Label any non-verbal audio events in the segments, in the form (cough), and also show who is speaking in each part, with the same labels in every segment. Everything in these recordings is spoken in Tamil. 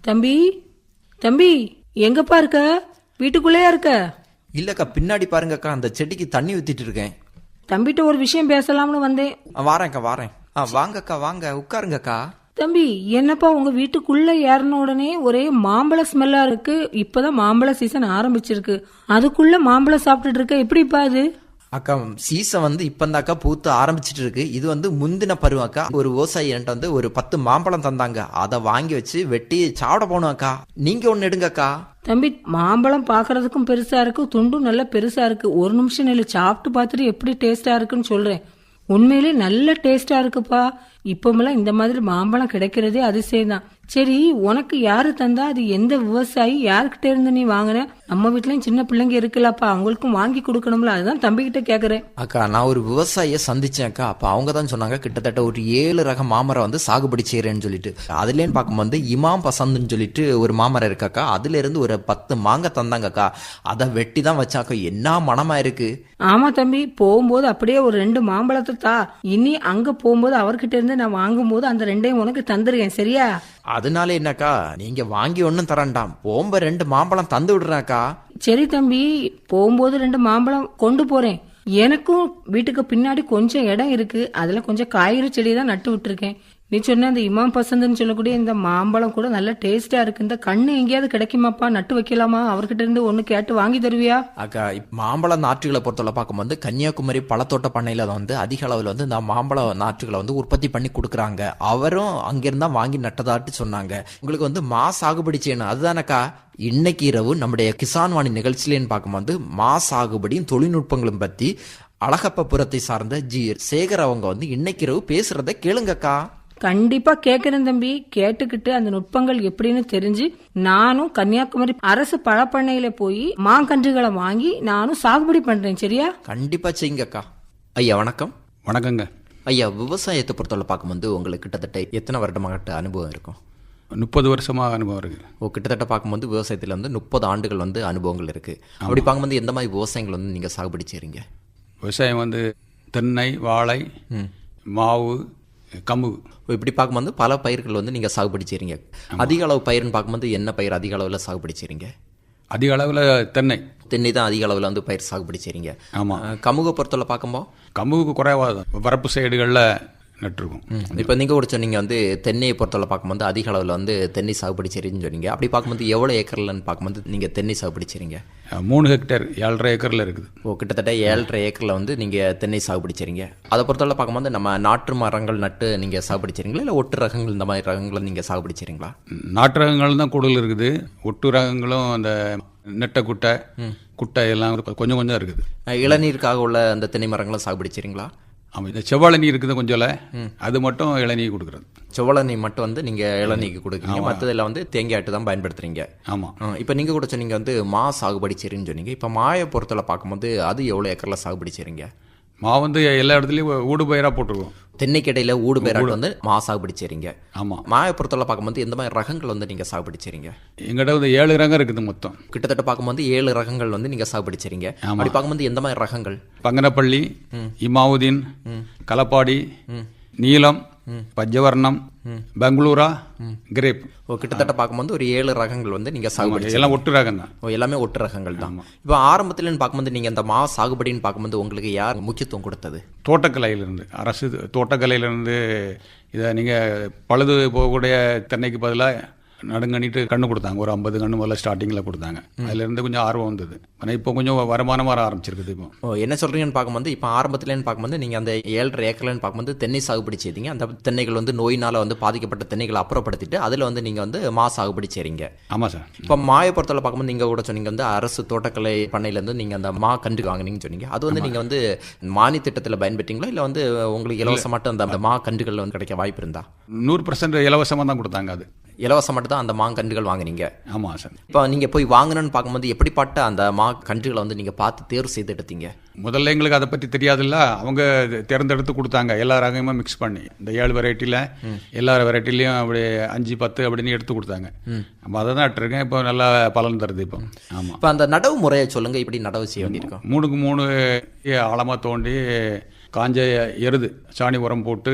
Speaker 1: தம்பி தம்பி எங்கப்பா இருக்க? வீட்டுக்குள்ளேயா இருக்க?
Speaker 2: இல்லக்கா பின்னாடி பாருங்கக்கா அந்த செடிக்கு தண்ணி ஊத்திட்டு இருக்கேன்.
Speaker 1: தம்பிட்ட ஒரு விஷயம் பேசலாம்னு வந்தேன்.
Speaker 2: வாரேன்க்கா வாரேன். ஆ வாங்கக்கா வாங்க உட்காருங்கக்கா.
Speaker 1: தம்பி என்னப்பா உங்க வீட்டுக்குள்ள ஏறின உடனே ஒரே மாம்பழ ஸ்மெல்லா இருக்கு. இப்பதான் மாம்பழ சீசன் ஆரம்பிச்சிருக்கு. அதுக்குள்ள மாம்பழம் சாப்பிட்டுட்டு இருக்க எப்படிப்பா அது?
Speaker 2: அக்கா சீசன் வந்து இப்பந்தாக்கா பூத்து ஆரம்பிச்சிட்டு இருக்கு இது வந்து முந்தின பருவம் அக்கா. ஒரு விவசாயி என்கிட்ட வந்து ஒரு பத்து மாம்பழம் தந்தாங்க. அதை வாங்கி வச்சு வெட்டி சாப்பிட போனோம் அக்கா. நீங்க ஒன்னு எடுங்கக்கா
Speaker 1: தம்பி மாம்பழம் பாக்குறதுக்கும் பெருசா இருக்கு துண்டும் நல்லா பெருசா இருக்கு. ஒரு நிமிஷம் நில்லு சாப்பிட்டு பார்த்துட்டு எப்படி டேஸ்டா இருக்குன்னு சொல்றேன். உண்மையிலே நல்ல டேஸ்டா இருக்குப்பா. இப்பமெல்லாம் இந்த மாதிரி மாம்பழம் கிடைக்கிறதே அதிசயம் தான் சரி உனக்கு யாரு தந்தா? அது எந்த விவசாயி? யாருக்கிட்ட இருந்து நீ வாங்கின? நம்ம வீட்லயும் சின்ன பிள்ளைங்க இருக்குல்லப்பா. அவங்களுக்கும் வாங்கி கொடுக்கணும்ல. அதுதான் தம்பி கிட்ட கேக்குறேன்.
Speaker 2: அக்கா நான் ஒரு விவசாயியை சந்திச்சேன் அக்கா. அப்ப அவங்க தான் சொன்னாங்க கிட்டத்தட்ட ஒரு ஏழு ரக மாமரம் வந்து சாகுபடி செய்யறேன்னு சொல்லிட்டு. அதுலேன்னு பார்க்கும்போது இமாம் பசந்துன்னு சொல்லிட்டு ஒரு மாமரம் இருக்காக்கா அதுல இருந்து ஒரு பத்து மாங்காய் தந்தாங்கக்கா அதை வெட்டி தான் வச்சாக்கா என்ன மனமா இருக்கு
Speaker 1: ஆமா தம்பி. போகும்போது அப்படியே ஒரு ரெண்டு மாம்பழத்தை தா. இனி அங்க போகும்போது அவர்கிட்ட இருந்து நான் வாங்கும்போது அந்த ரெண்டையும் உனக்கு தந்துருக்கேன் சரியா?
Speaker 2: அதனால என்னக்கா நீங்க வாங்கி ஒண்ணும் தரண்டாம். போம்ப ரெண்டு மாம்பழம் தந்து விடுறாக்கா
Speaker 1: சரி தம்பி போகும்போது ரெண்டு மாம்பழம் கொண்டு போறேன். எனக்கும் வீட்டுக்கு பின்னாடி கொஞ்சம் இடம் இருக்கு. அதுல கொஞ்சம் காய்கறி செடி தான் நட்டு விட்டுருக்கேன். நீ சொன்ன அந்த இமாம் பசந்துன்னு சொல்லக்கூடிய இந்த மாம்பழம் கூட நல்ல டேஸ்டா இருக்கு. இந்த கண்ணு எங்கேயாவது கிடைக்குமாப்பா? நட்டு வைக்கலாமா? அவர்கிட்ட இருந்து ஒண்ணு கேட்டு வாங்கி தருவியா?
Speaker 2: அக்கா மாம்பழம் மாம்பழ நாற்றுகளை பொறுத்தவரை பார்க்கும்போது கன்னியாகுமரி பழத்தோட்ட பண்ணையில வந்து அதிக அளவில் வந்து இந்த மாம்பழ நாற்றுகளை வந்து உற்பத்தி பண்ணி கொடுக்குறாங்க. அவரும் அங்கிருந்தா வாங்கி நட்டதாட்டு சொன்னாங்க. உங்களுக்கு வந்து மா சாகுபடி செய்யணும். அதுதானக்கா? இன்னைக்கு இரவு நம்முடைய கிசான் வாணி நிகழ்ச்சியிலேன்னு பார்க்கும்போது மா சாகுபடியும் தொழில்நுட்பங்களும் பத்தி அழகப்பபுரத்தை சார்ந்த ஜி. சேகர் அவங்க வந்து இன்னைக்கு இரவு பேசுறத கேளுங்கக்கா.
Speaker 1: கண்டிப்பா கேக்குறேன் தம்பி. கேட்டுக்கிட்டு அந்த நுட்பங்கள் எப்படின்னு தெரிஞ்சு நானும் கன்னியாகுமரி அரசு பழப்பண்ணையில போய் மாங்கன்றுகளை வாங்கி நானும் சாகுபடி பண்றேன் சரியா?
Speaker 2: கண்டிப்பா செய்யுங்கக்கா. ஐயா வணக்கம்.
Speaker 3: வணக்கங்க.
Speaker 2: ஐயா விவசாயத்தை பொறுத்தவரை பார்க்கும்போது உங்களுக்கு கிட்டத்தட்ட எத்தனை வருடமாகட்ட அனுபவம் இருக்கும்?
Speaker 3: முப்பது வருஷமாக அனுபவம் இருக்குது
Speaker 2: ஓ கிட்டத்தட்ட பார்க்கும்போது விவசாயத்தில் வந்து முப்பது ஆண்டுகள் வந்து அனுபவங்கள் இருக்கு. அப்படி பார்க்கும்போது எந்த மாதிரி விவசாயங்கள் வந்து நீங்க சாகுபடி செய்றீங்க?
Speaker 3: விவசாயம் வந்து தென்னை வாழை மாவு கம்பு.
Speaker 2: இப்படி பார்க்கும்போது பல பயிர்கள் வந்து நீங்க சாகுபடி செய்றீங்க. அதிக அளவு பயிர்னு பார்க்கும்போது என்ன பயிர் அதிக அளவில் சாகுபடி செய்றீங்க?
Speaker 3: அதிக அளவில் தென்னை.
Speaker 2: தென்னை தான் அதிக அளவில் வந்து பயிர் சாகுபடி செய்றீங்க.
Speaker 3: ஆமாம்
Speaker 2: கமுக பொறுத்தவரை பார்க்கும்போது?
Speaker 3: கம்புக்கு குறைவாக தான். வரப்பு சைடுகளில் நட்டுருக்கோம்.
Speaker 2: இப்போ நீங்கள் கூட சொன்னீங்க வந்து தென்னையை பொறுத்தவரை பார்க்கும்போது அதிக அளவில் வந்து தென்னை சாகுபடி செய்றீங்கன்னு சொன்னீங்க. அப்படி பார்க்கும்போது எவ்வளோ ஏக்கர்லன்னு பார்க்கும்போது நீங்கள் தென்னை சாகுபடி செய்றீங்க?
Speaker 3: மூணு ஹெக்டேர் ஏழரை ஏக்கரில் இருக்குது.
Speaker 2: ஓ கிட்டத்தட்ட ஏழரை ஏக்கரில் வந்து நீங்கள் தென்னை சாகுபடி செய்றீங்க. அதை பொறுத்தவரை பார்க்கும்போது நம்ம நாட்டு மரங்கள் நட்டு நீங்கள் சாகுபடி செய்றீங்களா? இல்லை ஒட்டு ரகங்கள் இந்த மாதிரி ரகங்களை நீங்கள் சாகுபடி செய்றீங்களா?
Speaker 3: நாட்டு ரகங்கள் தான் கூடுதல் இருக்குது. ஒட்டு ரகங்களும் அந்த நெட்டை குட்டை குட்டை எல்லாம் கொஞ்சம் கொஞ்சம் இருக்குது.
Speaker 2: இளநீருக்காக உள்ள அந்த தென்னை மரங்களும் சாகுபடி செய்றீங்களா?
Speaker 3: ஆமாம் இந்த செவ்வாழனி இருக்குது கொஞ்சம் அது மட்டும் இளநீ கொடுக்குறது.
Speaker 2: செவ்வளநீ மட்டும் வந்து நீங்கள் இளநீக்கு கொடுக்குறீங்க. மற்றதில் வந்து தேங்காய் ஆட்டு தான் பயன்படுத்துறீங்க.
Speaker 3: ஆமாம்
Speaker 2: இப்போ நீங்கள் கூட சொன்னீங்க வந்து மா சாகுபடி செய்றீங்கன்னு சொன்னீங்க. இப்போ மாயை பொறுத்தவரை பார்க்கும்போது அது எவ்வளோ ஏக்கரில் சாகுபடி செய்றீங்க
Speaker 3: மா வந்து எல்லா இடத்துலையும் ஊடு பயிராக போட்டிருக்கோம்.
Speaker 2: தென்னைக்கிடையில ஊடு பேராட்டு வந்து மா சாகுபடி செய்றீங்க
Speaker 3: ஆமாம்
Speaker 2: மாயை பொறுத்தவரை பார்க்கும்போது எந்த மாதிரி ரகங்கள் வந்து நீங்கள் சாகுபடி செய்றீங்க
Speaker 3: எங்கிட்ட வந்து ஏழு ரகம் இருக்குது மொத்தம்.
Speaker 2: கிட்டத்தட்ட பார்க்கும்போது ஏழு ரகங்கள் வந்து நீங்கள் சாகுபடி செய்றீங்க அப்படி பார்க்கும்போது எந்த மாதிரி ரகங்கள்?
Speaker 3: பங்கனப்பள்ளி இமாவுதீன் கலப்பாடி நீலம் பஞ்சவர்ணம் பெங்களூரா கிரேப்.
Speaker 2: ஓ கிட்டத்தட்ட பார்க்கும்போது ஒரு ஏழு ரகங்கள் வந்து நீங்க சாகுபடி
Speaker 3: எல்லாம் ஒட்டு ரகம் தான்
Speaker 2: ஓ எல்லாமே ஒட்டு ரகங்கள் தான். இப்போ ஆரம்பத்துலன்னு பார்க்கும்போது நீங்க இந்த மா சாகுபடின்னு பார்க்கும்போது உங்களுக்கு யார் முக்கியத்துவம் கொடுத்தது?
Speaker 3: தோட்டக்கலையிலிருந்து அரசு தோட்டக்கலையிலிருந்து இதை நீங்கள் பழுது போகக்கூடிய தென்னைக்கு பதிலாக நடுங்கண்ணிட்டு கண்ணு கொடுத்தாங்க. ஒரு ஐம்பது கண்ணு முதல்ல ஸ்டார்டிங்கில் கொடுத்தாங்க. அதுலேருந்து கொஞ்சம் ஆர்வம் வந்தது. ஆனால் இப்போ கொஞ்சம் வருமானம் வர ஆரம்பிச்சிருக்குது இப்போ.
Speaker 2: ஓ என்ன சொல்றீங்கன்னு பார்க்கும்போது இப்போ ஆரம்பத்துலன்னு பார்க்கும்போது நீங்க அந்த ஏழரை ஏக்கர்லன்னு பார்க்கும்போது தென்னை சாகுபடி செய்தீங்க. அந்த தென்னைகள் வந்து நோயினால வந்து பாதிக்கப்பட்ட தென்னைகளை அப்புறப்படுத்திட்டு அதுல வந்து நீங்க வந்து மா சாகுபடி செய்றீங்க.
Speaker 3: ஆமாம் சார்.
Speaker 2: இப்போ மாயை பொறுத்தவரை பார்க்கும்போது நீங்க கூட சொன்னீங்க வந்து அரசு தோட்டக்கலை பண்ணையிலேருந்து நீங்க அந்த மா கண்டு வாங்குனீங்கன்னு சொன்னீங்க. அது வந்து நீங்க வந்து மானிய திட்டத்தில் பயன்பெற்றீங்களா? இல்லை வந்து உங்களுக்கு இலவசமாட்டம் அந்த அந்த மா கன்றுகள் வந்து கிடைக்க வாய்ப்பு இருந்தா?
Speaker 3: நூறு பர்சன்ட் இலவசமாக தான் கொடுத்தாங்க அது.
Speaker 2: இலவசமாட்டு தான் அந்த மா கன்றுகள் வாங்குனீங்க.
Speaker 3: ஆமாம் சார்.
Speaker 2: இப்போ நீங்க போய் வாங்கணும்னு பார்க்கும்போது எப்படிப்பட்ட அந்த மா கன்றுகளை வந்து நீங்க பார்த்து தேர்வு செய்து எடுத்தீங்க?
Speaker 3: முதல்ல எங்களுக்கு அதை பற்றி தெரியாதுல்ல. அவங்க தேர்ந்தெடுத்து கொடுத்தாங்க. எல்லா ரகமும் மிக்ஸ் பண்ணி. இந்த ஏழு வெரைட்டியில் எல்லா வெரைட்டிலையும் அப்படி அஞ்சு பத்து அப்படின்னு எடுத்து கொடுத்தாங்க. அப்போ அதை தான் இட்டிருக்கேன் இப்போ நல்லா பலன் தருது இப்போ. ஆமாம்
Speaker 2: இப்போ அந்த நடவு முறையை சொல்லுங்க. இப்படி நடவு செய்ய வேண்டியிருக்கும்
Speaker 3: மூணுக்கு மூணு ஆழமாக தோண்டி காஞ்ச எருது சாணி உரம் போட்டு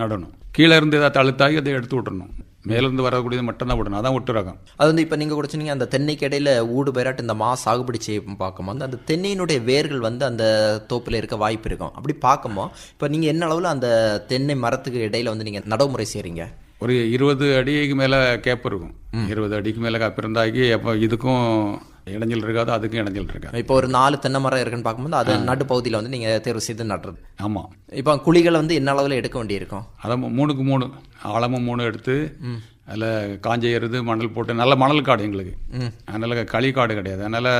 Speaker 3: நடணும். கீழே இருந்து ஏதாவது தழுத்தாகி அதை எடுத்து விட்டுறணும். மேலேருந்து வரக்கூடியது மட்டும்தான் விடணும் அதான் ஒட்டு ரகம்
Speaker 2: அது வந்து இப்போ நீங்கள் கூட சொன்னீங்க அந்த தென்னைக்கு இடையில ஊடு பெறாட்டு இந்த மா சாகுபடி செய்ய பார்க்கும்போது அந்த தென்னையினுடைய வேர்கள் வந்து அந்த தோப்பில் இருக்க வாய்ப்பு இருக்கும். அப்படி பார்க்கும்போது இப்போ நீங்கள் என்ன அளவில் அந்த தென்னை மரத்துக்கு இடையில வந்து நீங்கள் நடவுமுறை செய்கிறீங்க
Speaker 3: ஒரு இருபது அடிக்கு மேலே கேப் இருக்கும். இருபது அடிக்கு மேலே கேப் இருந்தாக்கி அப்போ இதுக்கும் இடைஞ்சல் இருக்காது அதுக்கும் இடைஞ்சல் இருக்காது.
Speaker 2: இப்போ ஒரு நாலு தென்னை மரம் இருக்குன்னு பார்க்கும்போது அது நடுப்பகுதியில் வந்து நீங்கள் தேர்வு செய்து நடுறது.
Speaker 3: ஆமாம்
Speaker 2: இப்போ குழிகளை வந்து என்ன அளவில் எடுக்க வேண்டியிருக்கும்?
Speaker 3: அதான் மூணுக்கு மூணு. ஆழமும் மூணு எடுத்து அதில் காஞ்ச எருது மணல் போட்டு நல்ல மணல் காடு எங்களுக்கு. அதனால் களி காடு கிடையாது. அதனால்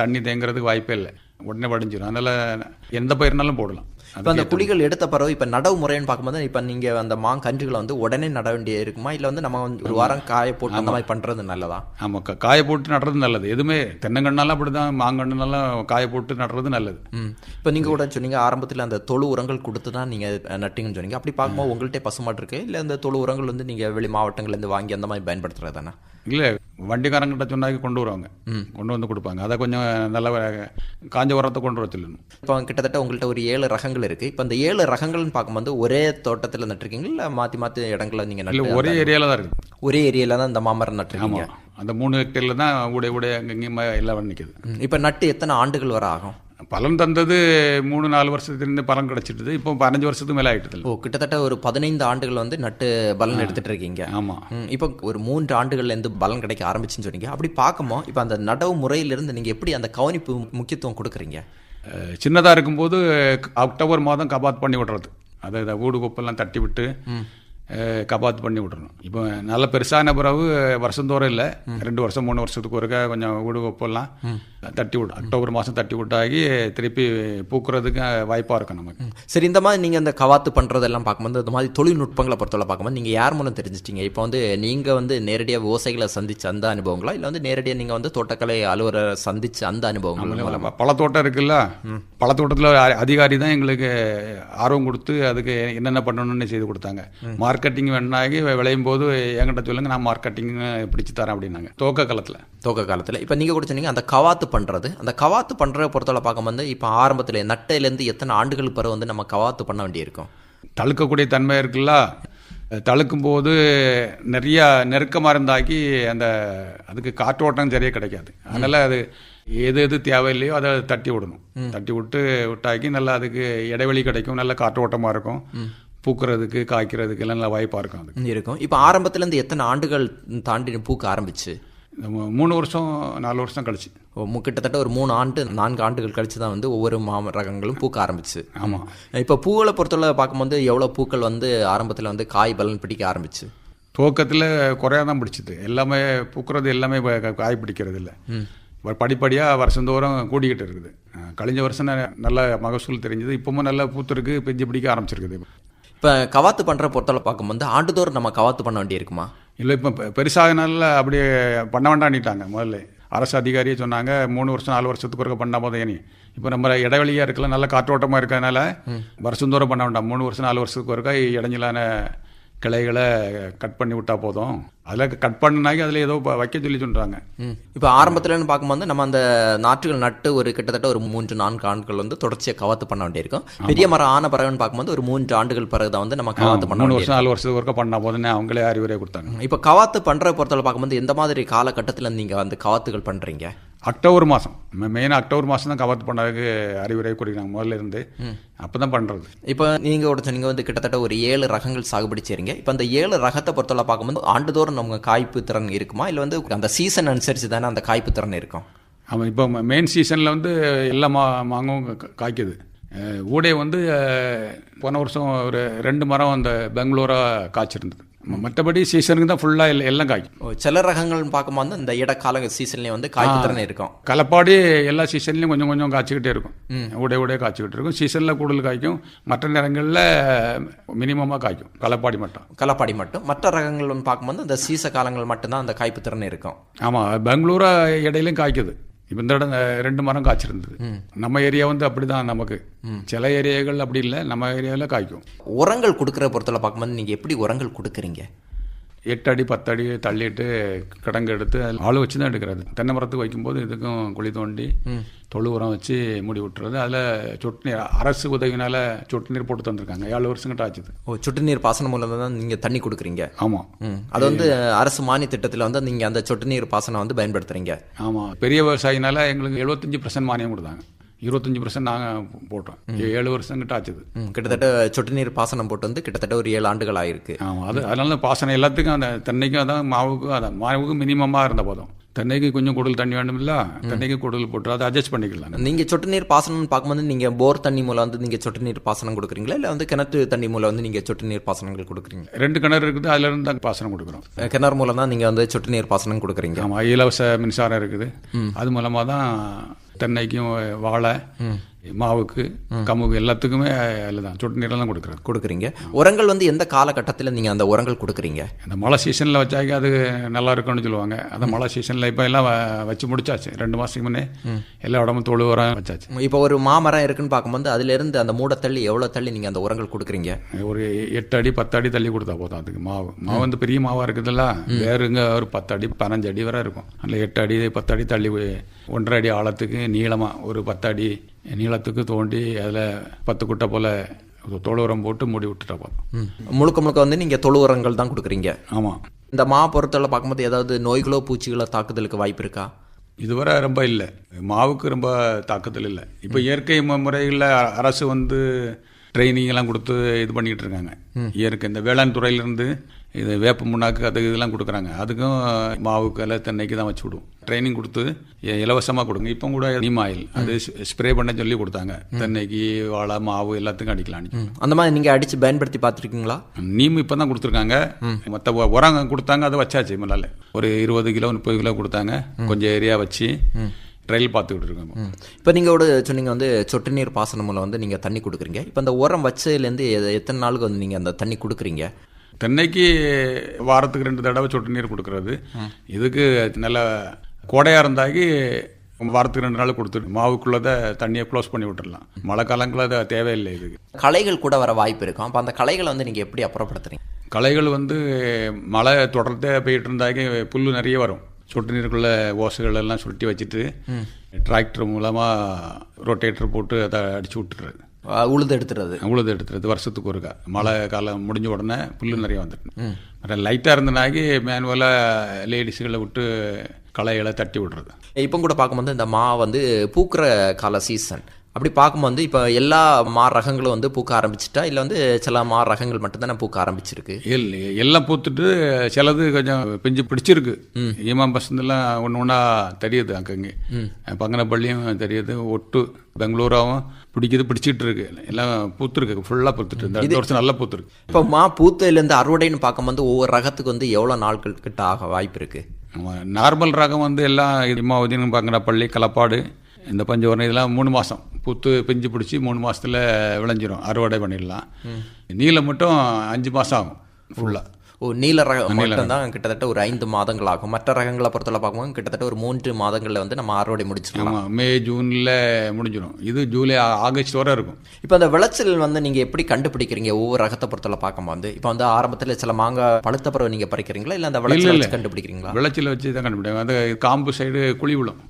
Speaker 3: தண்ணி தேங்குறதுக்கு வாய்ப்பே இல்லை. உடனே வடிஞ்சிடும் அதனால் எந்த பயிர்னாலும் போடலாம்.
Speaker 2: இப்போ அந்த குழிகள் எடுத்த பிறகு இப்போ நடவு முறைன்னு பார்க்கும்போது இப்போ நீங்கள் அந்த மாங்கன்றுகளை வந்து உடனே நட வேண்டிய இருக்குமா? இல்லை வந்து நம்ம வந்து ஒரு வாரம் காய போட்டு அந்த மாதிரி பண்ணுறது நல்லதா?
Speaker 3: ஆமாம் காய போட்டு நடுறது நல்லது. எதுவுமே தென்னங்கண்ணாலும் அப்படி தான் மாங்கண்ணுனாலும் காய போட்டு நடுறது நல்லது.
Speaker 2: இப்போ நீங்கள் கூட சொன்னீங்க ஆரம்பத்தில் அந்த தொழு உரங்கள் கொடுத்து தான் நீங்கள் நட்டிங்கன்னு சொன்னீங்க. அப்படி பார்க்கும்போது உங்கள்கிட்ட பசுமாடு இருக்கு? இல்லை அந்த தொழு உரங்கள் வந்து நீங்கள் வெளி மாவட்டங்கள்லேருந்து வாங்கி அந்த மாதிரி பயன்படுத்துறது தானே?
Speaker 3: இல்லை வண்டிக்காரங்கிட்ட சொன்னாக்கி கொண்டு வருவாங்க. கொண்டு வந்து கொடுப்பாங்க. அதை கொஞ்சம் நல்ல காஞ்ச உரத்தை கொண்டு வர சொல்லணும்.
Speaker 2: இப்போ கிட்டத்தட்ட உங்கள்கிட்ட ஒரு ஏழு ரகங்கள் இருக்குது இப்போ அந்த ஏழு ரகங்கள்னு பார்க்கும்போது ஒரே தோட்டத்தில் நட்டிருக்கீங்களா? இல்லை மாற்றி மாற்றி இடங்களில் நீங்கள் நட்டு
Speaker 3: ஒரே ஏரியாவில் தான் இருக்குது
Speaker 2: ஒரே ஏரியாவில் தான் இந்த மாமரம் நட்டுருக்கீங்க.
Speaker 3: அந்த மூணு ஹெக்டேரில் தான் உடைய உடைய அங்கங்கேயுமா எல்லாம் நிற்கிது
Speaker 2: இப்போ நட்டு எத்தனை ஆண்டுகள் வரை ஆகும்?
Speaker 3: பலன் தந்தது மூணு நாலு வருஷத்துலேருந்து பலன் கிடைச்சிட்டுது. இப்போ பதினஞ்சு வருஷத்துக்கு மேலே ஆயிட்டுது
Speaker 2: ஓ கிட்டத்தட்ட ஒரு பதினைந்து ஆண்டுகள் வந்து நட்டு பலன் எடுத்துட்டு இருக்கீங்க.
Speaker 3: ஆமாம்
Speaker 2: இப்போ ஒரு மூன்று ஆண்டுகள்லேருந்து பலன் கிடைக்க ஆரம்பிச்சுன்னு சொன்னீங்க. அப்படி பார்க்கும்போது இப்போ அந்த நடவு முறையிலிருந்து நீங்கள் எப்படி அந்த கவனிப்பு முக்கியத்துவம் கொடுக்குறீங்க?
Speaker 3: சின்னதாக இருக்கும்போது அக்டோபர் மாதம் கபாத் பண்ணி விடுறது. அதை வீடு குப்பெல்லாம் தட்டி விட்டு கபாத் பண்ணி விட்றணும் இப்போ நல்ல பெருசான பிறகு வருஷந்தோறும் இல்லை. ரெண்டு வருஷம் மூணு வருஷத்துக்கு ஒருக்கா கொஞ்சம் வீடு குப்பெல்லாம். தட்டி விடும் அக்டோபர் மாதம் தட்டி விட்டாகி திருப்பி பூக்குறதுக்கு வாய்ப்பாக இருக்கும் நமக்கு.
Speaker 2: சரி இந்த மாதிரி நீங்கள் அந்த கவாத்து பண்ணுறதெல்லாம் பார்க்கும்போது இந்த மாதிரி தொழில்நுட்பங்களை பொறுத்தவரை பார்க்கும்போது நீங்கள் யார் மூலம் தெரிஞ்சிட்டீங்க இப்போ வந்து நீங்கள் வந்து நேரடியாக விவசாயிகளை சந்திச்ச அந்த அனுபவங்களா? இல்லை வந்து நேரடியாக நீங்கள் வந்து தோட்டக்கலை அலுவலரை சந்திச்ச அந்த அனுபவங்கள்
Speaker 3: பழத்தோட்டம் இருக்குல்ல? பழத்தோட்டத்தில் அதிகாரி தான் எங்களுக்கு ஆர்வம் கொடுத்து அதுக்கு என்னென்ன பண்ணணும்னு செய்து கொடுத்தாங்க. மார்க்கெட்டிங் வேணாகி விளையும் போது என்கிட்ட சொல்லுங்க நான் மார்க்கெட்டிங் பிடிச்சு தரேன் அப்படின்னாங்க. துவக்க காலத்தில்.
Speaker 2: துவக்க காலத்தில். இப்போ நீங்கள் கூட சொன்னீங்க அந்த கவாத்து பண்ணுறது அந்த கவாத்து பண்ணுற பொறுத்தவரை பார்க்கும்போது இப்போ ஆரம்பத்தில் நட்டையிலேருந்து எத்தனை ஆண்டுகள் பிறகு வந்து நம்ம கவாத்து பண்ண வேண்டியிருக்கும்?
Speaker 3: தழுக்கக்கூடிய தன்மை இருக்குல்ல? தழுக்கும் போது நிறைய நெருக்கமாக இருந்தாக்கி அந்த அதுக்கு காற்றோட்டம் சரியாக கிடைக்காது. அதனால் அது எது எது தேவையில்லையோ அதை தட்டி விடணும். தட்டி விட்டு விட்டாக்கி நல்லா அதுக்கு இடைவெளி கிடைக்கும். நல்ல காற்றோட்டமாக இருக்கும். பூக்கிறதுக்கு காய்க்கிறதுக்கு எல்லாம் நல்லா வாய்ப்பாக இருக்கும் அது
Speaker 2: இருக்கும். இப்போ ஆரம்பத்துலேருந்து எத்தனை ஆண்டுகள் தாண்டி பூக்க ஆரம்பிச்சு?
Speaker 3: மூணு வருஷம் நாலு வருஷம் கழிச்சு.
Speaker 2: கிட்டத்தட்ட ஒரு மூணு ஆண்டு நான்கு ஆண்டுகள் கழிச்சு தான் வந்து ஒவ்வொரு மாம ரகங்களும் பூக்க ஆரம்பிச்சு.
Speaker 3: ஆமாம்
Speaker 2: இப்போ பூக்களை பொறுத்தவரை பார்க்கும்போது எவ்வளோ பூக்கள் வந்து ஆரம்பத்தில் வந்து காய் பலன் பிடிக்க ஆரம்பிச்சு?
Speaker 3: துவக்கத்தில் குறையா தான் பிடிச்சது. எல்லாமே பூக்கிறது எல்லாமே காய் பிடிக்கிறது இல்லை. படிப்படியாக வருஷந்தோறும் கூடிக்கிட்டு இருக்குது. கழிஞ்ச வருஷம் நல்ல மகசூல் தெரிஞ்சது. இப்பவும் நல்லா பூத்திருக்கு பிஞ்சு பிடிக்க ஆரம்பிச்சிருக்குது.
Speaker 2: இப்போ கவாத்து பண்ணுற பொறுத்தவரை பார்க்கும்போது ஆண்டுதோறும் நம்ம கவாத்து பண்ண வேண்டியிருக்குமா?
Speaker 3: இல்லை இப்போ பெருசாகனால அப்படியே பண்ண வேண்டான்னுட்டாங்க முதல்ல. அரசு அதிகாரியே சொன்னாங்க மூணு வருஷம் நாலு வருஷத்துக்கு ஒருக்க பண்ணால் போதும் ஏனி இப்போ நம்ம இடைவெளியாக இருக்கலாம் நல்ல காற்றோட்டமாக இருக்கிறதுனால வருஷந்தோறும் பண்ண வேண்டாம். மூணு வருஷம் நாலு வருஷத்துக்கு ஒருக்கா இடைஞ்சலான கிளைகளை கட் பண்ணி விட்டா போதும். அதில் கட் பண்ணினாக்கி அதில் ஏதோ வைக்க சொல்லி சொல்கிறாங்க.
Speaker 2: இப்போ ஆரம்பத்துலன்னு பார்க்கும்போது நம்ம அந்த நாற்றுகள் நட்டு ஒரு கிட்டத்தட்ட ஒரு மூன்று நான்கு ஆண்டுகள் வந்து தொடர்ச்சியாக கவாத்து பண்ண வேண்டியிருக்கும். பெரிய மரம் ஆன பிறகுன்னு பார்க்கும்போது ஒரு மூன்று ஆண்டுகள் பிறகு தான் வந்து நம்ம கவாத்து பண்ண
Speaker 3: மூணு வருஷம் நாலு வருஷத்துக்கு ஒருக்கா பண்ணா போதுன்னு அவங்களே அறிவுரை கொடுத்தாங்க.
Speaker 2: இப்போ கவாத்து பண்ற பொறுத்தவரை பார்க்கும்போது எந்த மாதிரி காலகட்டத்தில் நீங்க வந்து கவாத்துகள் பண்றீங்க?
Speaker 3: அக்டோபர் மாதம் மெயினாக அக்டோபர் மாதம் தான் கவாத்து பண்ணதுக்கு அறிவுரை கொடுக்குறாங்க முதல்ல இருந்து. அப்போ தான் பண்ணுறது
Speaker 2: இப்போ நீங்க ஒரு சொன்னீங்க வந்து கிட்டத்தட்ட ஒரு ஏழு ரகங்கள் சாகுபடி செய்றீங்க. இப்போ அந்த ஏழு ரகத்தை பொறுத்தவரை பார்க்கும்போது ஆண்டுதோறும் நம்ம காய்ப்பு திறன் இருக்குமா? இல்லை வந்து அந்த சீசன் அனுசரிச்சு தானே அந்த காய்ப்பு திறன் இருக்கும்?
Speaker 3: அவன் இப்போ மெயின் சீசனில் வந்து எல்லா மா மாங்கவும் கா- காய்க்குது. ஊடே வந்து போன வருஷம் ஒரு ரெண்டு மரம் அந்த பெங்களூரா காய்ச்சிருந்தது. மற்றபடி சீசனுக்கு தான் ஃபுல்லாக எல்லாம் காய்க்கும்.
Speaker 2: சில ரகங்கள்னு பார்க்கும்போது இந்த இடக்கால சீசன்லேயே வந்து காய்ப்பு திறன் இருக்கும்.
Speaker 3: களப்பாடி எல்லா சீசன்லையும் கொஞ்சம் கொஞ்சம் காய்ச்சிக்கிட்டே இருக்கும். உடைய உடைய காய்ச்சிக்கிட்டு இருக்கும். சீசனில் கூடுதல் காய்க்கும். மற்ற நேரங்களில் மினிமமாக காய்க்கும். களப்பாடி மட்டும்.
Speaker 2: கலப்பாடி மட்டும். மற்ற ரகங்கள் பார்க்கும்போது இந்த சீச காலங்கள் மட்டும்தான் அந்த காய்ப்பு திறன் இருக்கும்.
Speaker 3: ஆமாம் பெங்களூரா இடையிலும் காய்க்குது. இப்போ இந்த இடம் ரெண்டு மரம் காய்ச்சிருந்தது. நம்ம ஏரியா வந்து அப்படி தான் நமக்கு சில ஏரியாக்கள் அப்படி இல்லை நம்ம ஏரியாவில் காய்க்கும்.
Speaker 2: உரங்கள் கொடுக்குற பொறுத்தவரை பார்க்கும்போது நீங்க எப்படி உரங்கள் கொடுக்குறீங்க?
Speaker 3: எட்டு அடி பத்து அடி தள்ளிட்டு கிடங்கு எடுத்து ஆள் வச்சு தான் எடுக்கிறது. தென்னை மரத்துக்கு வைக்கும்போது இதுக்கும் குழி தோண்டி தொழு உரம் வச்சு மூடி விட்டுறது. அதில் சொட்டு நீர் அரசு உதவினால சொட்டு நீர் போட்டு தந்திருக்காங்க. ஏழு வருஷங்கிட்ட ஆச்சுது.
Speaker 2: ஓ சொட்டு நீர் பாசனம் மூலம் தான் நீங்க தண்ணி கொடுக்குறீங்க?
Speaker 3: ஆமாம்.
Speaker 2: அது வந்து அரசு மானிய திட்டத்தில் வந்து நீங்க அந்த சொட்டு நீர் பாசனம் வந்து பயன்படுத்துறீங்க?
Speaker 3: ஆமாம் பெரிய விவசாயினால எங்களுக்கு எழுபத்தஞ்சு பர்சன்ட் மானியம் கொடுத்தாங்க. இருபத்தஞ்சி பர்சன்ட் நாங்கள் போட்டோம். ஏழு வருஷங்கிட்ட ஆச்சுது.
Speaker 2: ம், கிட்டத்தட்ட சொட்டு நீர் பாசனம் போட்டு வந்து கிட்டத்தட்ட ஒரு ஏழு ஆண்டுகள் ஆயிருக்கு.
Speaker 3: ஆமாம் அது அதனால பாசனம் எல்லாத்துக்கும் அந்த தென்னைக்கும் அதான் மாவுக்கும் அதான் மாவுக்கும் மினிமமாக இருந்த போதும். தென்னைக்கு கொஞ்சம் கூடுதல் தண்ணி வேண்டுமில்ல தென்னைக்கு கூடுதல் போட்டு அதை அட்ஜஸ்ட் பண்ணிக்கலாம்.
Speaker 2: நீங்க சொட்டு நீர் பாசனம்னு பார்க்கும்போது நீங்க போர் தண்ணி மூலம் வந்து நீங்க சொட்டு நீர் பாசனம் கொடுக்குறீங்களா? இல்ல வந்து கிணற்று தண்ணி மூலம் வந்து நீங்க சொட்டு நீர் பாசனங்கள் கொடுக்குறீங்க
Speaker 3: ரெண்டு கிணறு இருக்குது அதுல இருந்து தான் பாசனம் கொடுக்குறோம்.
Speaker 2: கிணறு மூலம் தான் நீங்க வந்து சொட்டு நீர் பாசனம் கொடுக்குறீங்க.
Speaker 3: ஆமாம் இலவச மின்சாரம் இருக்குது. அது மூலமாக தான் தென்னைக்கும் வாழை மாவுக்கு கமுகு எல்லாத்துக்குமே அதில் தான் சொட்டு நீரெல்லாம் கொடுக்குறது.
Speaker 2: கொடுக்குறீங்க. உரங்கள் வந்து எந்த காலகட்டத்தில் நீங்க அந்த உரங்கள் கொடுக்குறீங்க?
Speaker 3: இந்த மழை சீசனில் வச்சாக்க அது நல்லா இருக்கும்னு சொல்லுவாங்க. அந்த மழை சீசனில் இப்போ எல்லாம் வச்சு முடிச்சாச்சு. ரெண்டு மாதத்துக்கு முன்னே எல்லா இடமும் தொழு உரம் வச்சாச்சு.
Speaker 2: இப்போ ஒரு மாமரம் இருக்குன்னு பார்க்கும்போது அதுல இருந்து அந்த மூட தள்ளி எவ்வளவு தள்ளி நீங்க அந்த உரங்கள் கொடுக்குறீங்க?
Speaker 3: ஒரு எட்டு அடி பத்து அடி தள்ளி கொடுத்தா போதும் அதுக்கு மாவு. மாவு வந்து பெரிய மாவாக இருக்குதுல்ல வேறுங்க ஒரு பத்து அடி பதினஞ்சு அடி வரை இருக்கும். அதில் எட்டு அடி பத்து அடி தள்ளி ஒன்றரை அடி ஆழத்துக்கு நீளமாக ஒரு பத்து அடி நீளத்துக்கு தோண்டி அதில் பத்து குட்டை போல் தோல் உரம் போட்டு மூடி விட்டுட்டா போதும்.
Speaker 2: முழுக்க முழுக்க வந்து நீங்க தொழு உரங்கள் தான் கொடுக்குறீங்க.
Speaker 3: ஆமாம்
Speaker 2: இந்த மா பொறுத்தவரை பார்க்கும்போது ஏதாவது நோய்களோ பூச்சிகளோ தாக்குதலுக்கு வாய்ப்பு இருக்கா?
Speaker 3: இதுவரை ரொம்ப இல்லை. மாவுக்கு ரொம்ப தாக்கத்தில் இல்லை. இப்போ இயற்கை மு- முறைகளில் அரசு வந்து ட்ரைனிங் எல்லாம் கொடுத்து இது பண்ணிக்கிட்டு இருக்காங்க. இயற்கை இந்த வேளாண் துறையிலேருந்து இது வேப்ப முன்னாக்கு அது இதெல்லாம் கொடுக்குறாங்க. அதுக்கும் மாவுக்கு எல்லாம் தென்னைக்கு தான் வச்சு விடுவோம். ட்ரைனிங் கொடுத்து இ- இலவசமா கொடுங்க. இப்போ கூட நீம் ஆயில் அது ஸ்ப்ரே பண்ண சொல்லி கொடுத்தாங்க. தென்னைக்கு வாழை மாவு எல்லாத்துக்கும் அடிக்கலாம்.
Speaker 2: அந்த மாதிரி நீங்க அடிச்சு பயன்படுத்தி பார்த்துருக்கீங்களா?
Speaker 3: நீம் இப்போ தான் கொடுத்துருக்காங்க. மற்ற உரம் கொடுத்தாங்க அதை வச்சாச்சு முன்னால. ஒரு இருபது கிலோ முப்பது கிலோ கொடுத்தாங்க. கொஞ்சம் ஏரியா வச்சு ட்ரையல் பார்த்துக்கிட்டு இருக்கோம்.
Speaker 2: இப்போ நீங்கள் ஒரு சொன்னீங்க வந்து சொட்டு நீர் பாசனம் மூலம் வந்து நீங்கள் தண்ணி கொடுக்குறீங்க. இப்போ அந்த உரம் வச்சதுலேருந்து எத்தனை நாளுக்கு வந்து நீங்கள் அந்த தண்ணி கொடுக்குறீங்க?
Speaker 3: தென்னைக்கு வாரத்துக்கு ரெண்டு தடவை சொட்டு நீர் கொடுக்கறது. இதுக்கு நல்ல கோடையாக இருந்தாக்கி வாரத்துக்கு ரெண்டு நாள் கொடுத்துரு மாவுக்குள்ளதை தண்ணியை க்ளோஸ் பண்ணி விட்டுறலாம். மழை காலங்களில் அது தேவையில்லை இதுக்கு.
Speaker 2: களைகள் கூட வர வாய்ப்பு இருக்கும். அப்போ அந்த களைகளை வந்து நீங்கள் எப்படி அப்புறப்படுத்துறீங்க?
Speaker 3: களைகள் வந்து மழை தொடர்ந்தே பெய்யிட்டு இருந்தாக்கி புல் நிறைய வரும். சொட்டு நீருக்குள்ள ஓசைகள் எல்லாம் சுருட்டி வச்சுட்டு டிராக்டர் மூலமாக ரொட்டேட்டர் போட்டு அதை அடிச்சு விட்டுறது.
Speaker 2: உழுது எடுத்துறது.
Speaker 3: உழுது எடுத்துறது வருஷத்துக்கு ஒருக்கா. மழை காலம் முடிஞ்ச உடனே புல்லு நிறைய வந்துட்டு மற்ற லைட்டாக இருந்தனாக்கி மேனுவலாக லேடிஸுகளை விட்டு களைகளை தட்டி விடுறது.
Speaker 2: இப்போ கூட பார்க்கும்போது இந்த மா வந்து பூக்கிற கால சீசன் அப்படி பார்க்கும்போது இப்போ எல்லா மா ரகங்களும் வந்து பூக்க ஆரம்பிச்சிட்டா இல்லை வந்து சில மா ரகங்கள் மட்டும்தானே பூக்க ஆரம்பிச்சிருக்கு?
Speaker 3: எல் எல்லாம் பூத்துட்டு சிலது கொஞ்சம் பிஞ்சு பிடிச்சிருக்கு. ஈமாம் பசந்தெல்லாம் ஒன்று ஒன்றா தெரியுது அங்கங்கே. பங்கனப்பள்ளியும் தெரியுது ஒட்டு பெங்களூராவும் பிடிக்குது பிடிச்சிட்டு இருக்கு எல்லாம் பூத்துருக்கு ஃபுல்லாக பூத்துட்டு. இந்த அடுத்த வருஷம் நல்லா பூத்துருக்கு.
Speaker 2: இப்போ மா பூத்தையிலேருந்து அறுவடைன்னு பார்க்கும்போது ஒவ்வொரு ரகத்துக்கு வந்து எவ்வளோ நாட்கள் கிட்ட ஆக வாய்ப்பு இருக்குது
Speaker 3: நார்மல் ரகம் வந்து எல்லாம் இமாவதின்னு பங்கனப்பள்ளி களப்பாடு இந்த பஞ்சவரணம் இதெல்லாம் மூணு மாதம் புத்து பிஞ்சு பிடிச்சி மூணு மாசத்துல விளைஞ்சிரும். அறுவடை பண்ணிடலாம். நீளம் மட்டும் அஞ்சு மாதம் ஆகும் ஃபுல்லாக
Speaker 2: ஓ நீல ரகம். தான் கிட்டத்தட்ட ஒரு ஐந்து மாதங்கள் ஆகும். மற்ற ரகங்களை பொறுத்தவரை பார்க்கும்போது கிட்டத்தட்ட ஒரு மூன்று மாதங்கள்ல வந்து நம்ம அறுவடை முடிச்சிடலாம்.
Speaker 3: மே ஜூனில் முடிஞ்சிடும் இது ஜூலை ஆகஸ்ட் வரை இருக்கும்.
Speaker 2: இப்போ அந்த விளைச்சல் வந்து நீங்க எப்படி கண்டுபிடிக்கிறீங்க? ஒவ்வொரு ரகத்தை பொறுத்தவரை பார்க்கும்போது இப்போ வந்து ஆரம்பத்துல சில மாங்காய் பழுத்த பிறகு நீங்க பறிக்கிறீங்களா? இல்ல அந்த விளைச்சல் கண்டுபிடிக்கிறீங்களா?
Speaker 3: விளைச்சல் வச்சு தான் கண்டுபிடிக்கும் அந்த காம்பு சைடு குழி விழும்.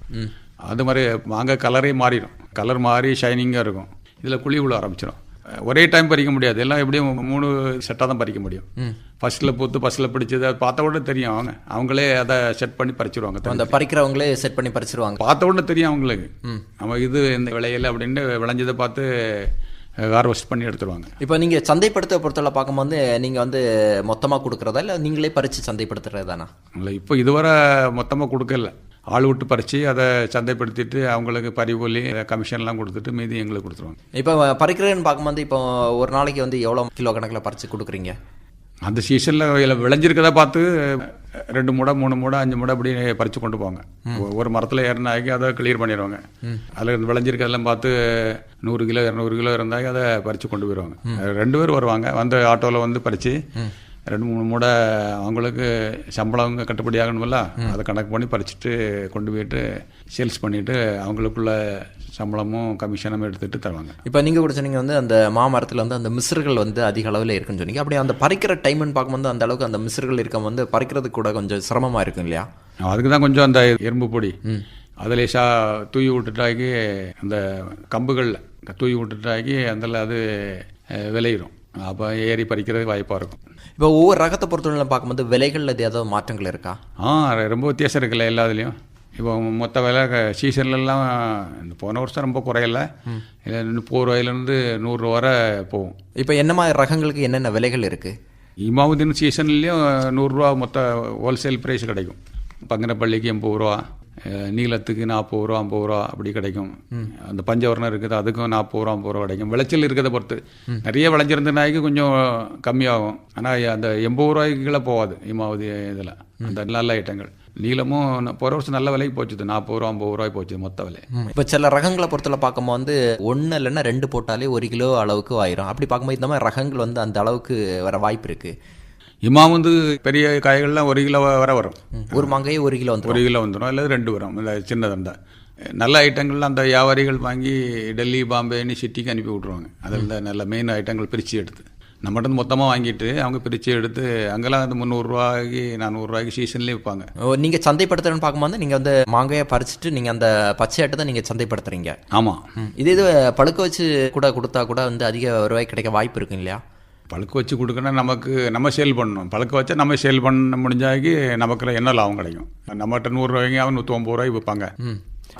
Speaker 3: அது மாதிரி மாங்காய் கலரே மாறிடும். கலர் மாறி ஷைனிங்காக இருக்கும். இதில் குழி விழ ஆரம்பிச்சிடும் ஒரே டைம் பறிக்க முடியாது. எல்லாம் எப்படியும் மூணு செட்டாக தான் பறிக்க முடியும். ஃபர்ஸ்ட்டில் பூத்து ஃபர்ஸ்ட்டில் பிடிச்சது அது பார்த்த உடனே தெரியும். அவங்க அவங்களே அதை செட் பண்ணி பறிச்சிருவாங்க
Speaker 2: அந்த பறிக்கிறவங்களே செட் பண்ணி பறிச்சிருவாங்க.
Speaker 3: பார்த்த உடனே தெரியும் அவங்களுக்கு. நம்ம இது இந்த விளையல அப்படின்ட்டு விளைஞ்சதை பார்த்து ஹார்வெஸ்ட் பண்ணி எடுத்துருவாங்க.
Speaker 2: இப்போ நீங்க சந்தைப்படுத்த பொறுத்தவரை பார்க்கும்போது நீங்க வந்து மொத்தமா கொடுக்கறதா? இல்ல நீங்களே பறிச்சு சந்தைப்படுத்துறதானா
Speaker 3: இல்லை இப்போ இதுவரை மொத்தமாக கொடுக்கல. ஆள் விட்டு பறித்து அதை சந்தைப்படுத்திட்டு அவங்களுக்கு பறிகொல்லி கமிஷன்லாம் கொடுத்துட்டு மீதி எங்களுக்கு கொடுத்துருவாங்க.
Speaker 2: இப்போ பறிக்கிறேன்னு பார்க்கும்போது இப்போ ஒரு நாளைக்கு வந்து எவ்வளவு கிலோ கணக்குல பறிச்சு கொடுக்குறீங்க?
Speaker 3: அந்த சீசனில் விளைஞ்சிருக்கதை பார்த்து ரெண்டு மூடை மூணு மூடை அஞ்சு மூடை அப்படி பறித்து கொண்டு போவாங்க. ஒரு மரத்தில் ஏறினாக்கி அதை கிளியர் பண்ணிடுவாங்க. அதில் விளைஞ்சிருக்கதெல்லாம் பார்த்து நூறு கிலோ இரநூறு கிலோ இருந்தாக்கி அதை பறித்து கொண்டு போயிடுவாங்க. ரெண்டு பேர் வருவாங்க. வந்து ஆட்டோவில் வந்து பறித்து ரெண்டு மூணு மூடை அவங்களுக்கு சம்பளம் கட்டுப்படி ஆகணுமில்ல அதை கணக்கு பண்ணி பறிச்சுட்டு கொண்டு போயிட்டு சேல்ஸ் பண்ணிவிட்டு அவங்களுக்குள்ள சம்பளமும் கமிஷனும் எடுத்துகிட்டு தருவாங்க.
Speaker 2: இப்போ நீங்க கூட சொன்னீங்க வந்து அந்த மாமரத்துல வந்து அந்த மிஸ்ர்கள் வந்து அதிக அளவில் இருக்குன்னு சொன்னீங்க. அப்படி அந்த பறிக்கிற டைம்னு பார்க்கும்போது அந்த அளவுக்கு அந்த மிஸ்ர்கள் இருக்க வந்து பறிக்கிறதுக்கு கூட கொஞ்சம் சிரமமா இருக்கும் இல்லையா?
Speaker 3: அதுக்கு தான் கொஞ்சம் அந்த எறும்பு பொடி. அது லேசா தூவி விட்டுட்டாக்கி அந்த கம்புகளில் தூவி விட்டுட்டாக்கி அதில் அது விளையிடும் அப்போ ஏறி பறிக்கிறது வாய்ப்பாக இருக்கும்.
Speaker 2: இப்போ ஒவ்வொரு ரகத்தை பொறுத்தவரை பார்க்கும்போது விலைகள்ல ஏதாவது மாற்றங்கள் இருக்கா?
Speaker 3: ஆ ரொம்ப வித்தியாசம் இருக்குல்ல எல்லாத்துலேயும். இப்போ மொத்த விலை சீசன்லலாம் இந்த போன வருஷம் ரொம்ப குறையல. இல்லை முப்பது ரூபாயிலேருந்து நூறுரூவா வரை போகும்.
Speaker 2: இப்போ என்ன மாதிரி ரகங்களுக்கு என்னென்ன விலைகள் இருக்கு?
Speaker 3: இமாவுதீன் சீசன்லேயும் நூறுரூவா மொத்த ஹோல்சேல் ப்ரைஸ் கிடைக்கும். பங்கனப்பள்ளிக்கு எண்பது ரூபா. அஹ், நீலத்துக்கு நாற்பது ரூபா ஐம்பது ரூபா அப்படி கிடைக்கும். அந்த பஞ்சவர்ணம் இருக்குது அதுக்கும் நாற்பது ரூபா ஐம்பது ரூபா கிடைக்கும். விளைச்சல் இருக்கிறத பொறுத்து. நிறைய விளைஞ்சிருந்த நாய்க்கு கொஞ்சம் கம்மியாகும். ஆனால் அந்த எண்பது ரூபாய்க்கு கீழே போகாது இமாவதி இதில். அந்த நல்ல ஐட்டங்கள். நீளமும் போன வருஷம் நல்ல விலைக்கு போச்சுது. நாற்பது ரூபா ஐம்பது ரூபாய் போச்சு மொத்த விலை.
Speaker 2: இப்போ சில ரகங்களை பொறுத்தவரை பார்க்கும்போது வந்து ஒன்று இல்லைன்னா ரெண்டு போட்டாலே ஒரு கிலோ அளவுக்கு ஆயிரும். அப்படி பார்க்கும்போது இந்த மாதிரி ரகங்கள் வந்து அந்த அளவுக்கு வர வாய்ப்பு இருக்கு.
Speaker 3: இமா வந்து பெரிய காய்கள்லாம் ஒரு கிலோ வரை வரும்.
Speaker 2: ஒரு மாங்காயே ஒரு கிலோ வந்து
Speaker 3: ஒரு கிலோ வந்துடும் இல்லை ரெண்டு வரும் இந்த சின்னது இருந்தால் நல்ல ஐட்டங்கள்லாம் அந்த வியாபாரிகள் வாங்கி டெல்லி பாம்பேன்னு சிட்டிக்கு அனுப்பி விட்ருவாங்க அதில் நல்ல மெயின் ஐட்டங்கள் பிரித்து எடுத்து. நம்மகிட்ட மொத்தமாக வாங்கிட்டு அவங்க பிரித்து எடுத்து அங்கெல்லாம் வந்து முந்நூறுரூவாய்க்கு நானூறுரூவாய்க்கு சீசன்லேயே விற்பாங்க
Speaker 2: ஓ, நீங்க சந்தைப்படுத்துறேன்னு பார்க்கும்போது நீங்க வந்து மாங்காயை பறிச்சுட்டு நீங்க அந்த பச்சையாட்டை தான் நீங்க சந்தைப்படுத்துறீங்க.
Speaker 3: ஆமாம்
Speaker 2: இதே இது பழுக்க வச்சு கூட கொடுத்தா கூட வந்து அதிக வருவாய் கிடைக்க வாய்ப்பு இருக்கும் இல்லையா?
Speaker 3: பழுக்க வச்சு கொடுக்கணும் நமக்கு நம்ம சேல் பண்ணணும். பழுக்க வச்சா நம்ம சேல் பண்ண முடிஞ்சாக்கி நமக்கு என்ன லாபம் கிடைக்கும்? நம்மகிட்ட நூறுரூவாய்க்கு அவன் நூற்றி ஐம்பது ரூபாய்க்கு விற்பாங்க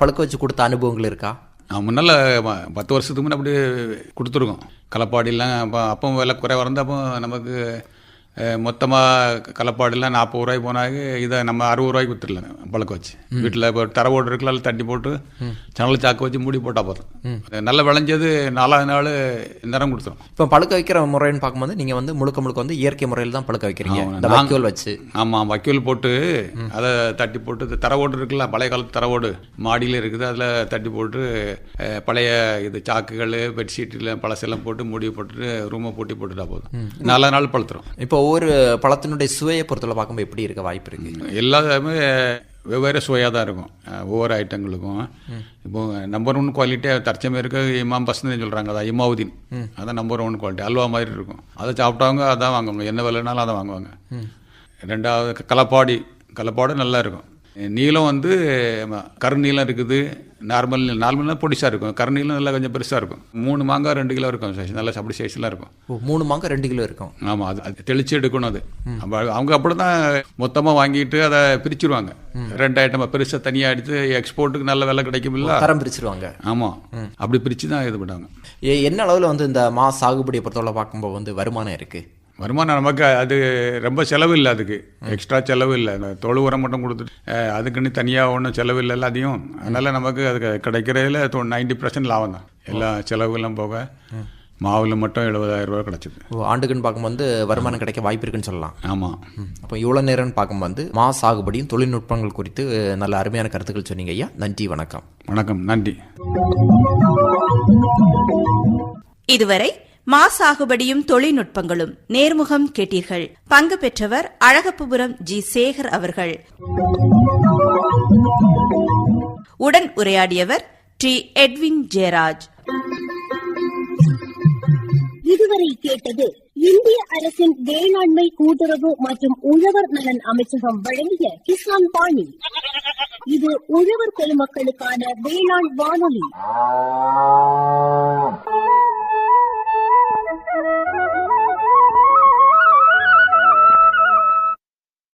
Speaker 2: பழுக்க வச்சு கொடுத்த அனுபவங்கள் இருக்கா?
Speaker 3: நான் முன்னால் பத்து வருஷத்துக்கு முன்னே அப்படி கொடுத்துருக்கோம். களப்பாடிலாம் அப்போ அப்போ விலை குறைவாக இருந்தால் அப்போ நமக்கு மொத்தமாக களப்பாடிலாம் நாற்பது ரூபாய்க்கு போனாங்க இதை நம்ம அறுபது ரூபாய்க்கு வித்துடலாம் பழக்க வச்சு. வீட்டில் இப்போ தரவோடு இருக்குல்ல அதில் தட்டி போட்டு சணல் சாக்கு வச்சு மூடி போட்டால் போதும். நல்லா விளைஞ்சது நாலாவது நாள் நிறம் கொடுத்துரும்.
Speaker 2: இப்போ பழுக்க வைக்கிற முறைன்னு பார்க்கும்போது நீங்க வந்து முழுக்க முழுக்க வந்து இயற்கை முறையில் தான் பழுக்க வைக்கிறீங்க. வைக்கோல் வச்சு.
Speaker 3: ஆமாம் வக்கீல் போட்டு அதை தட்டி போட்டு இது தரவோடு இருக்குல்ல பழைய காலத்து தரவோடு மாடியில் இருக்குது அதில் தட்டி போட்டு பழைய இது சாக்குகள் பெட்ஷீட்டில் பழசெல்லாம் போட்டு மூடி போட்டுட்டு ரூமை பூட்டி போட்டுட்டா போதும். நாலு நாள் பழுத்துரும்.
Speaker 2: இப்போ ஒவ்வொரு பழத்தினுடைய சுவையை பொறுத்தவரை பார்க்கும்போது எப்படி இருக்க வாய்ப்பு இருக்கு?
Speaker 3: எல்லாமே வெவ்வேறு சுவையாக தான் இருக்கும். ஒவ்வொரு ஐட்டங்களுக்கும் இப்போ நம்பர் ஒன் குவாலிட்டியாக தற்சமே இருக்க இமாம் பசங்க சொல்கிறாங்க அதான் இமாவுதீன். அதான் நம்பர் ஒன் குவாலிட்டி அல்வா மாதிரி இருக்கும். அதை சாப்பிட்டவங்க அதான் வாங்குவாங்க என்ன விலைனாலும் அதை வாங்குவாங்க. ரெண்டாவது கலப்பாடி. கலப்பாடு நல்லா இருக்கும். நீளம் வந்து கருநீளம் இருக்குது. நார்மல் நார்மல்னா பொடிசாக இருக்கும். கருநீளம் நல்லா கொஞ்சம் பெருசாக இருக்கும். மூணு மாங்காய் ரெண்டு கிலோ இருக்கும் size. நல்லா அப்படி சைஸ்லாம் இருக்கும்.
Speaker 2: மூணு மாங்காய் ரெண்டு கிலோ இருக்கும்.
Speaker 3: ஆமாம் அது அது தெளிச்சு எடுக்கணும் அது. அவங்க அப்படி தான் மொத்தமாக வாங்கிட்டு அதை பிரிச்சிருவாங்க. ரெண்டு ஐட்டமாக பெருசாக தனியாக எடுத்து எக்ஸ்போர்ட்டுக்கு நல்ல விலை கிடைக்குமில்ல
Speaker 2: தரம் பிரிச்சிருவாங்க.
Speaker 3: ஆமாம் அப்படி பிரித்து தான் இது பண்ணாங்க
Speaker 2: ஏ- என்ன அளவில் வந்து இந்த மா சாகுபடியை பொறுத்தவரை பார்க்கும்போது வந்து வருமானம் இருக்கு?
Speaker 3: வருமானம் நமக்கு அது ரொம்ப செலவு இல்லை அதுக்கு. எக்ஸ்ட்ரா செலவு இல்லை. அந்த தொழு உரம் மட்டும் கொடுத்துட்டு அதுக்குன்னு தனியாக ஒன்றும் செலவு இல்லை எல்லாத்தையும். அதனால் நமக்கு அதுக்கு கிடைக்கிறதுல நைன்டி பர்சன்ட் லாபம் தான். எல்லா செலவுகளும் போக மாவில் மட்டும் எழுபதாயிரம் ரூபாய் கிடச்சிது.
Speaker 2: ஆண்டுக்குன்னு பார்க்கும்போது வருமானம் கிடைக்க வாய்ப்பு இருக்குன்னு சொல்லலாம்.
Speaker 3: ஆமாம்
Speaker 2: அப்போ இவ்வளோ நேரம்னு பார்க்கும்போது மா சாகுபடியும் தொழில்நுட்பங்கள் குறித்து நல்ல அருமையான கருத்துக்கள் சொன்னீங்க ஐயா. நன்றி வணக்கம்.
Speaker 3: வணக்கம். நன்றி.
Speaker 4: இதுவரை மா சாகுபடியும் தொழில்நுட்பங்களும். நேர்முகம் கேட்டீர்கள். பங்கு பெற்றவர் அழகப்புபுரம் ஜி. சேகர் அவர்கள். உடன் உரையாடியவர் டி. எட்வின் ஜெயராஜ்.
Speaker 5: இதுவரை கேட்டது இந்திய அரசின் வேளாண்மை கூட்டுறவு மற்றும் உழவர் நலன் அமைச்சகம் வழங்கிய கிசான் பாணி. இது உழவர் பெருமக்களுக்கான வேளாண் வானொலி.
Speaker 6: Thank (laughs) you.